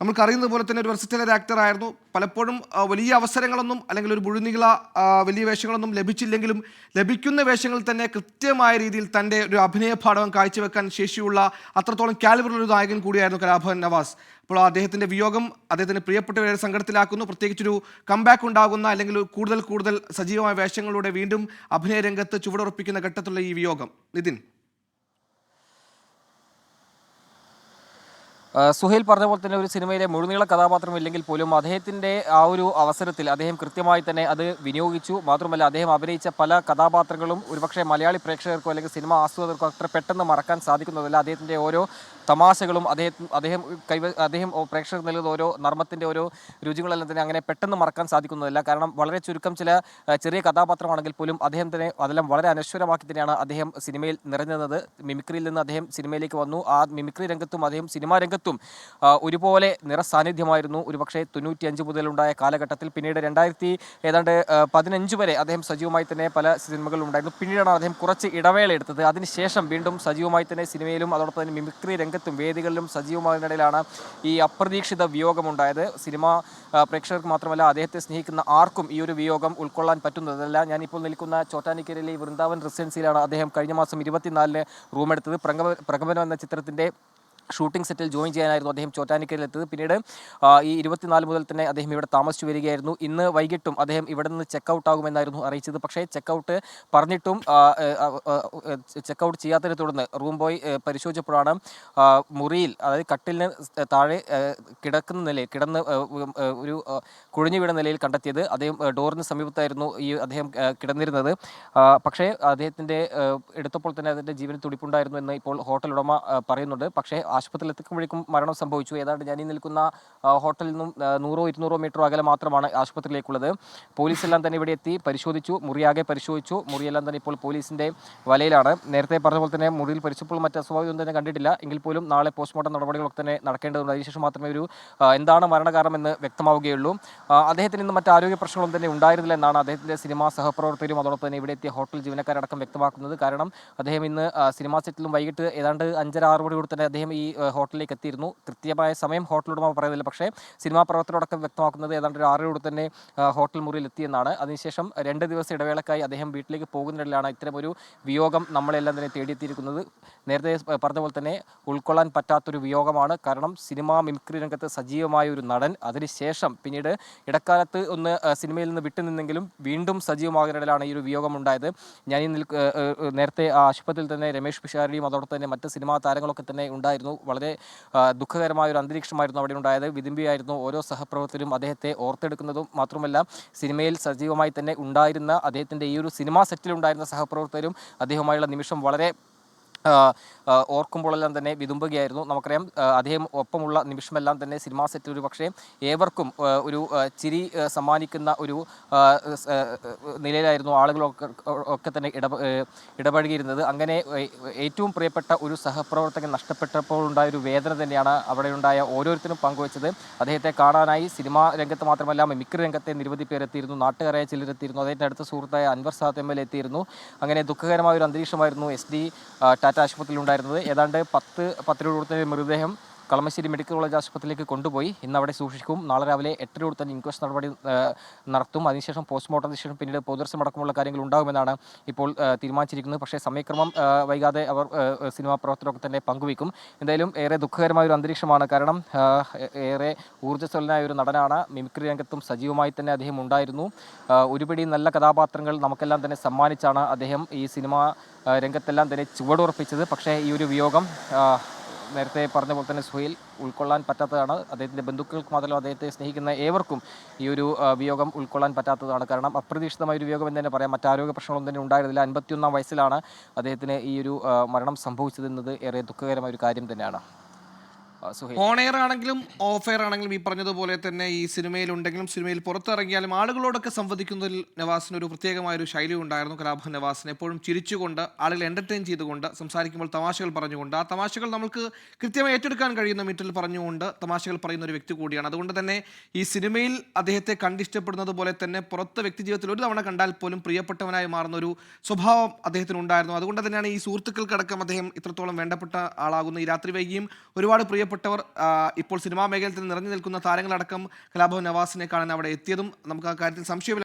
നമുക്കറിയുന്നത് പോലെ തന്നെ ഒരു വെർസറ്റൈൽ ആക്ടർ ആയിരുന്നു. പലപ്പോഴും വലിയ അവസരങ്ങളൊന്നും അല്ലെങ്കിൽ ഒരു മുഴുനീള വലിയ വേഷങ്ങളൊന്നും ലഭിച്ചില്ലെങ്കിലും ലഭിക്കുന്ന വേഷങ്ങളിൽ തന്നെ കൃത്യമായ രീതിയിൽ തന്റെ ഒരു അഭിനയ പാഠവം കാഴ്ചവെക്കാൻ ശേഷിയുള്ള അത്രത്തോളം കാലിബറുള്ള ഒരു നായകൻ കൂടിയായിരുന്നു കലാഭവൻ നവാസ്. അപ്പോൾ അദ്ദേഹത്തിന്റെ വിയോഗം അദ്ദേഹത്തിന് പ്രിയപ്പെട്ടവരെ സങ്കടത്തിലാക്കുന്നു. പ്രത്യേകിച്ചൊരു കംബാക്ക് ഉണ്ടാകുന്ന അല്ലെങ്കിൽ കൂടുതൽ കൂടുതൽ സജീവമായ വേഷങ്ങളിലൂടെ വീണ്ടും അഭിനയ രംഗത്ത് ചുവടുറപ്പിക്കുന്ന ഘട്ടത്തിലുള്ള ഈ വിയോഗം. നിതിൻ. സുഹൈൽ പറഞ്ഞ പോലെ തന്നെ ഒരു സിനിമയിലെ മുഴുനീള കഥാപാത്രം ഇല്ലെങ്കിൽ പോലും അദ്ദേഹത്തിന്റെ ആ ഒരു അവസരത്തിൽ അദ്ദേഹം കൃത്യമായി തന്നെ അത് വിനിയോഗിച്ചു. മാത്രമല്ല അദ്ദേഹം അഭിനയിച്ച പല കഥാപാത്രങ്ങളും ഒരുപക്ഷെ മലയാളി പ്രേക്ഷകർക്കോ അല്ലെങ്കിൽ സിനിമ ആസ്വാദകർക്കോ അത്ര പെട്ടെന്ന് മറക്കാൻ സാധിക്കുന്നതല്ല. അദ്ദേഹത്തിന്റെ ഓരോ തമാശകളും അദ്ദേഹം അദ്ദേഹം കൈവ അദ്ദേഹം പ്രേക്ഷകർ നൽകുന്ന ഓരോ നർമ്മത്തിന്റെ ഓരോ രുചികളെല്ലാം തന്നെ അങ്ങനെ പെട്ടെന്ന് മറക്കാൻ സാധിക്കുന്നതല്ല. കാരണം വളരെ ചുരുക്കം ചില ചെറിയ കഥാപാത്രമാണെങ്കിൽ പോലും അദ്ദേഹം തന്നെ അതെല്ലാം വളരെ അനശ്വരമാക്കി തന്നെയാണ് അദ്ദേഹം സിനിമയിൽ നിറഞ്ഞത് മിമിക്രിയിൽ നിന്ന് അദ്ദേഹം സിനിമയിലേക്ക് വന്നു. ആ മിമിക്രി രംഗത്തും അദ്ദേഹം സിനിമാ രംഗത്തും ഒരുപോലെ നിറസാന്നിധ്യമായിരുന്നു. ഒരുപക്ഷെ തൊണ്ണൂറ്റിയഞ്ച് മുതലുണ്ടായ കാലഘട്ടത്തിൽ പിന്നീട് രണ്ടായിരത്തി ഏതാണ്ട് പതിനഞ്ച് വരെ അദ്ദേഹം സജീവമായി തന്നെ പല സിനിമകളും ഉണ്ടായിരുന്നു. പിന്നീടാണ് അദ്ദേഹം കുറച്ച് ഇടവേള എടുത്തത്. അതിനുശേഷം വീണ്ടും സജീവമായി തന്നെ സിനിമയിലും അതോടൊപ്പം തന്നെ മിമിക്രി രംഗത്തും വേദികളിലും സജീവമായതിനിടയിലാണ് ഈ അപ്രതീക്ഷിത വിയോഗമുണ്ടായത്. സിനിമ പ്രേക്ഷകർക്ക് മാത്രമല്ല അദ്ദേഹത്തെ സ്നേഹിക്കുന്ന ആർക്കും ഈ ഒരു വിയോഗം ഉൾക്കൊള്ളാൻ പറ്റുന്നതല്ല. ഞാനിപ്പോൾ നിൽക്കുന്ന ചോറ്റാനിക്കരയിലെ വൃന്ദാവൻ റെസിഡൻസിയിലാണ് അദ്ദേഹം കഴിഞ്ഞ മാസം ഇരുപത്തിനാലിന് റൂമെടുത്തത്. പ്രഗമ പ്രഗമനം എന്ന ചിത്രത്തിന്റെ ഷൂട്ടിംഗ് സെറ്റിൽ ജോയിൻ ചെയ്യാനായിരുന്നു അദ്ദേഹം ചോറ്റാനിക്കരയിലെത്തത് പിന്നീട് ഈ ഇരുപത്തിനാല് മുതൽ തന്നെ അദ്ദേഹം ഇവിടെ താമസിച്ചു വരികയായിരുന്നു. ഇന്ന് വൈകിട്ടും അദ്ദേഹം ഇവിടെ നിന്ന് ചെക്ക് ഔട്ട് ആകുമെന്നായിരുന്നു അറിയിച്ചത്. പക്ഷേ ചെക്ക് ഔട്ട് പറഞ്ഞിട്ടും ചെക്ക് ഔട്ട് ചെയ്യാത്തതിനെ തുടർന്ന് റൂം ബോയ് പരിശോധിച്ചപ്പോഴാണ് മുറിയിൽ അതായത് കട്ടിലിന് താഴെ കിടക്കുന്ന നിലയിൽ കിടന്ന് ഒരു കുഴിഞ്ഞു വീണ നിലയിൽ കണ്ടെത്തിയത് അദ്ദേഹം ഡോറിന് സമീപത്തായിരുന്നു ഈ അദ്ദേഹം കിടന്നിരുന്നത്. പക്ഷേ അദ്ദേഹത്തിന്റെ എടുത്തപ്പോൾ തന്നെ അതിന്റെ ജീവന് തുടിപ്പുണ്ടായിരുന്നു എന്ന് ഇപ്പോൾ ഹോട്ടൽ ഉടമ പറയുന്നുണ്ട്. പക്ഷേ ആശുപത്രിയിൽ എത്തിക്കുമ്പോഴേക്കും മരണം സംഭവിച്ചു. ഏതാണ്ട് ഞാൻ ഈ നിൽക്കുന്ന ഹോട്ടലിൽ നിന്നും നൂറോ ഇരുന്നൂറോ മീറ്ററോ അകലെ മാത്രമാണ് ആശുപത്രിയിലേക്കുള്ളത്. പോലീസ് എല്ലാം തന്നെ ഇവിടെ എത്തി പരിശോധിച്ചു. മുറിയാകെ പരിശോധിച്ചു. മുറിയെല്ലാം തന്നെ ഇപ്പോൾ പോലീസിന്റെ വലയിലാണ്. നേരത്തെ പറഞ്ഞ പോലെ തന്നെ മുറിയിൽ പരിശോധിപ്പോൾ മറ്റ് അസ്വാഭാവികം തന്നെ കണ്ടിട്ടില്ല. എങ്കിൽ പോലും നാളെ പോസ്റ്റ്മോർട്ടം നടപടികളൊക്കെ തന്നെ നടക്കേണ്ടതുണ്ട്. അതിനുശേഷം മാത്രമേ ഒരു എന്താണ് മരണകാരണം എന്ന് വ്യക്തമാവുകയുള്ളൂ അദ്ദേഹത്തിന് ഇന്ന് മറ്റ് ആരോഗ്യ പ്രശ്നങ്ങളൊന്നും തന്നെ ഉണ്ടായിരുന്നില്ല എന്നാണ് അദ്ദേഹത്തിന്റെ സിനിമാ സഹപ്രവർത്തകരും അതോടൊപ്പം തന്നെ ഇവിടെ എത്തിയ ഹോട്ടൽ ജീവനക്കാരടക്കം വ്യക്തമാക്കുന്നത്. കാരണം അദ്ദേഹം ഇന്ന് സിനിമാ സെറ്റിലും വൈകിട്ട് ഏതാണ്ട് അഞ്ചര ആറ് മണിയോട് തന്നെ അദ്ദേഹം ഈ ഹോട്ടലിലേക്ക് എത്തിയിരുന്നു. കൃത്യമായ സമയം ഹോട്ടലുടമ പറയുന്നില്ല. പക്ഷേ സിനിമാ പ്രവർത്തനോടൊക്കെ വ്യക്തമാക്കുന്നത് ഏതാണ്ട് ഒരു ആറരയോട് തന്നെ ഹോട്ടൽ മുറിയിൽ എത്തിയെന്നാണ്. അതിനുശേഷം രണ്ട് ദിവസം ഇടവേളക്കായി അദ്ദേഹം വീട്ടിലേക്ക് പോകുന്നതിലാണ് ഇത്തരമൊരു വിയോഗം നമ്മളെല്ലാം തന്നെ തേടിയെത്തിയിരിക്കുന്നത്. നേരത്തെ പറഞ്ഞ പോലെ തന്നെ ഉൾക്കൊള്ളാൻ പറ്റാത്തൊരു വിയോഗമാണ്. കാരണം സിനിമാ മിമിക്രി രംഗത്ത് സജീവമായ ഒരു നടൻ. അതിനുശേഷം പിന്നീട് ഇടക്കാലത്ത് ഒന്ന് സിനിമയിൽ നിന്ന് വിട്ടുനിന്നെങ്കിലും വീണ്ടും സജീവമാകുന്നതിലാണ് ഈ ഒരു വിയോഗം ഉണ്ടായത്. ഞാൻ ഈ നേരത്തെ ആശുപത്രിയിൽ തന്നെ രമേഷ് പിഷാരിയും അതോടൊപ്പം തന്നെ മറ്റ് സിനിമാ താരങ്ങളൊക്കെ തന്നെ ഉണ്ടായിരുന്നു. വളരെ ദുഃഖകരമായ ഒരു അന്തരീക്ഷമായിരുന്നു അവിടെ ഉണ്ടായത്. വിതുമ്പിയായിരുന്നു ഓരോ സഹപ്രവർത്തകരും അദ്ദേഹത്തെ ഓർത്തെടുക്കുന്നതും മാത്രമല്ല സിനിമയിൽ സജീവമായി തന്നെ ഉണ്ടായിരുന്ന അദ്ദേഹത്തിന്റെ ഈ ഒരു സിനിമാ സെറ്റിൽ ഉണ്ടായിരുന്ന സഹപ്രവർത്തകരും അദ്ദേഹവുമായുള്ള നിമിഷം വളരെ ഓർക്കുമ്പോഴെല്ലാം തന്നെ വിതുമ്പുകയായിരുന്നു. നമുക്കറിയാം അദ്ദേഹം ഒപ്പമുള്ള നിമിഷമെല്ലാം തന്നെ സിനിമാ സെറ്റിൽ ഒരു പക്ഷേ ഏവർക്കും ഒരു ചിരി സമ്മാനിക്കുന്ന ഒരു നിലയിലായിരുന്നു ആളുകളൊക്കെ ഒക്കെ തന്നെ ഇട ഇടപഴകിയിരുന്നത്. അങ്ങനെ ഏറ്റവും പ്രിയപ്പെട്ട ഒരു സഹപ്രവർത്തകൻ നഷ്ടപ്പെട്ടപ്പോൾ ഉണ്ടായ ഒരു വേദന തന്നെയാണ് അവിടെ ഉണ്ടായ ഓരോരുത്തരും പങ്കുവച്ചത്. അദ്ദേഹത്തെ കാണാനായി സിനിമാ രംഗത്ത് മാത്രമല്ല മിക്ക രംഗത്തെ നിരവധി പേരെത്തിയിരുന്നു. നാട്ടുകാരായ ചിലരെത്തിയിരുന്നു. അദ്ദേഹത്തിന്റെ അടുത്ത സുഹൃത്തായ അൻവർ എൽ എത്തിയിരുന്നു. അങ്ങനെ ദുഃഖകരമായ ഒരു അന്തരീക്ഷമായിരുന്നു എസ് ഡി ആശുപത്രിയിൽ ഉണ്ടായിരുന്നത് ഏതാണ്ട് പത്ത് കൊടുത്ത മൃതദേഹം കളമശ്ശേരി മെഡിക്കൽ കോളേജ് ആശുപത്രിയിലേക്ക് കൊണ്ടുപോയി. ഇന്ന് അവിടെ സൂക്ഷിക്കും. നാളെ രാവിലെ എട്ടരയോട് തന്നെ ഇൻക്വസ്റ്റ് നടപടി നടത്തും. അതിനുശേഷം പോസ്റ്റ്മോർട്ടത്തിന് ശേഷം പിന്നീട് പൊതുദർശനം അടക്കമുള്ള കാര്യങ്ങൾ ഉണ്ടാകുമെന്നാണ് ഇപ്പോൾ തീരുമാനിച്ചിരിക്കുന്നത്. പക്ഷേ സമയക്രമം വൈകാതെ അവർ സിനിമാ പ്രവർത്തനമൊക്കെ തന്നെ പങ്കുവയ്ക്കും. എന്തായാലും ഏറെ ദുഃഖകരമായ ഒരു അന്തരീക്ഷമാണ്. കാരണം ഏറെ ഊർജസ്വലനായ ഒരു നടനാണ്. മിമിക്രി രംഗത്തും സജീവമായി തന്നെ അദ്ദേഹം ഉണ്ടായിരുന്നു. ഒരുപിടി നല്ല കഥാപാത്രങ്ങൾ നമുക്കെല്ലാം തന്നെ സമ്മാനിച്ചാണ് അദ്ദേഹം ഈ സിനിമ രംഗത്തെല്ലാം തന്നെ ചുവടുറപ്പിച്ചത്. പക്ഷേ ഈ ഒരു വിയോഗം നേരത്തെ പറഞ്ഞ പോലെ തന്നെ സുഹൈൽ ഉൾക്കൊള്ളാൻ പറ്റാത്തതാണ്. അദ്ദേഹത്തിന്റെ ബന്ധുക്കൾക്ക് മാത്രമല്ല അദ്ദേഹത്തെ സ്നേഹിക്കുന്ന ഏവർക്കും ഈ ഒരു വിയോഗം ഉൾക്കൊള്ളാൻ പറ്റാത്തതാണ്. കാരണം അപ്രതീക്ഷിതമായ ഒരു വിയോഗം എന്ന് തന്നെ പറയാം. മറ്റാരോഗ്യ പ്രശ്നങ്ങളൊന്നും തന്നെ ഉണ്ടായിരുന്നില്ല. അൻപത്തിയൊന്നാം വയസ്സിലാണ് അദ്ദേഹത്തിന് ഈ ഒരു മരണം സംഭവിച്ചതെന്നത്. ഏറെ ദുഃഖകരമായ ഒരു കാര്യം തന്നെയാണ്. ഓൺ എയർ ആണെങ്കിലും ഓഫ് എയർ ആണെങ്കിലും ഈ പറഞ്ഞതുപോലെ തന്നെ ഈ സിനിമയിൽ ഉണ്ടെങ്കിലും സിനിമയിൽ പുറത്തിറങ്ങിയാലും ആളുകളോടൊക്കെ സംവദിക്കുന്നതിൽ നവാസിന് ഒരു പ്രത്യേകമായ ഒരു ശൈലി ഉണ്ടായിരുന്നു. കലാഭവൻ നവാസിന് എപ്പോഴും ചിരിച്ചുകൊണ്ട് ആളുകളെ എന്റർടൈൻ ചെയ്തുകൊണ്ട് സംസാരിക്കുമ്പോൾ തമാശകൾ പറഞ്ഞുകൊണ്ട് ആ തമാശകൾ നമുക്ക് കൃത്യമായി ഏറ്റെടുക്കാൻ കഴിയുന്ന മീറ്റിൽ പറഞ്ഞുകൊണ്ട് തമാശകൾ പറയുന്ന ഒരു വ്യക്തി കൂടിയാണ്. അതുകൊണ്ട് തന്നെ ഈ സിനിമയിൽ അദ്ദേഹത്തെ കണ്ടിഷ്ടപ്പെടുന്നത് പോലെ തന്നെ പുറത്ത് വ്യക്തി ജീവിതത്തിൽ ഒരു തവണ കണ്ടാൽ പോലും പ്രിയപ്പെട്ടവനായി മാറുന്ന ഒരു സ്വഭാവം അദ്ദേഹത്തിന് ഉണ്ടായിരുന്നു. അതുകൊണ്ട് തന്നെയാണ് ഈ സുഹൃത്തുക്കൾക്കടക്കം അദ്ദേഹം ഇത്രത്തോളം വേണ്ടപ്പെട്ട ആളാകുന്ന. ഈ രാത്രി വൈകിയും ഒരുപാട് പ്രിയപ്പെട്ട പ്രിയപ്പെട്ടവർ ഇപ്പോൾ സിനിമാ മേഖലയിൽ നിറഞ്ഞു നിൽക്കുന്ന താരങ്ങളടക്കം കലാഭവൻ നവാസിനെ കാണാൻ അവിടെ എത്തിയതും നമുക്ക് ആ കാര്യത്തിൽ സംശയമില്ല.